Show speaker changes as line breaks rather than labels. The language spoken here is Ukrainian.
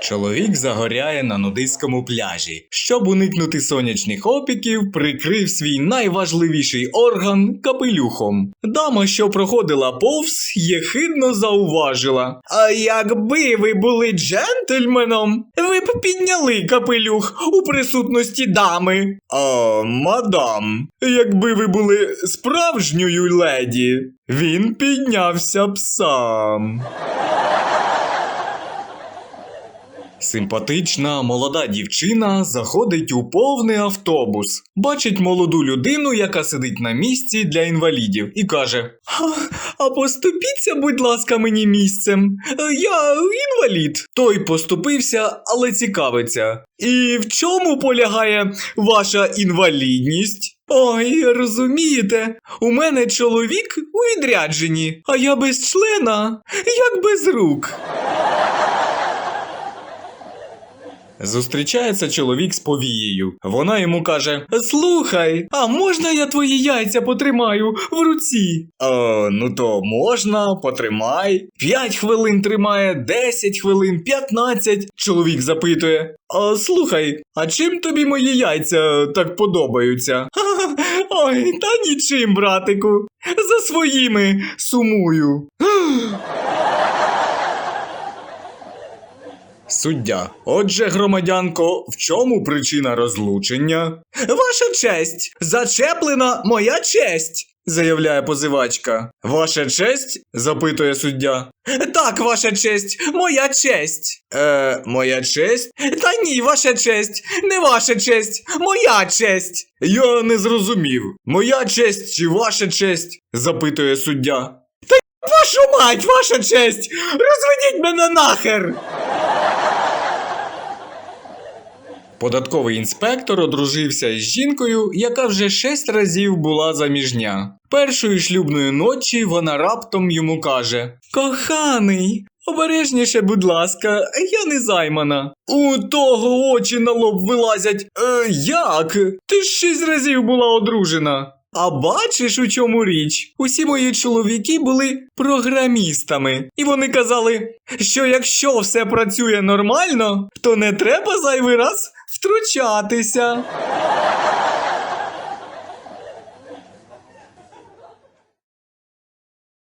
Чоловік загоряє на нудистському пляжі. Щоб уникнути сонячних опіків, прикрив свій найважливіший орган капелюхом. Дама, що проходила повз, єхидно зауважила. А якби ви були джентльменом, ви б підняли капелюх у присутності дами. А, мадам, якби ви були справжньою леді, він піднявся б сам. Симпатична молода дівчина заходить у повний автобус, бачить молоду людину, яка сидить на місці для інвалідів, і каже: «А, поступіться, будь ласка, мені місцем. Я інвалід. Той поступився, але цікавиться. І в чому полягає ваша інвалідність? Ой, розумієте, у мене чоловік у відрядженні, а я без члена, як без рук. Зустрічається чоловік з повією. Вона йому каже: Слухай, а можна я твої яйця потримаю в руці? Е, ну то можна, потримай. П'ять хвилин тримає, десять хвилин, п'ятнадцять. Чоловік запитує: а, Слухай, а чим тобі мої яйця так подобаються? Ой, та нічим, братику. За своїми сумую. Суддя. Отже, громадянко, в чому причина розлучення? Ваша честь! Зачеплена моя честь! заявляє позивачка. Ваша честь? запитує суддя. Так, ваша честь, моя честь. Е, моя честь? Та ні, ваша честь, не ваша честь, моя честь. Я не зрозумів. Моя честь чи ваша честь? запитує суддя. Та вашу мать, ваша честь! Розведіть мене нахер! Податковий інспектор одружився із жінкою, яка вже шесть разів була заміжня. Першої шлюбної ночі вона раптом йому каже: Коханий, обережніше, будь ласка, я не займана. У того очі на лоб вилазять. Е, як? Ти ж шість разів була одружена. А бачиш, у чому річ? Усі мої чоловіки були програмістами, і вони казали, що якщо все працює нормально, то не треба зайвий раз втручатися.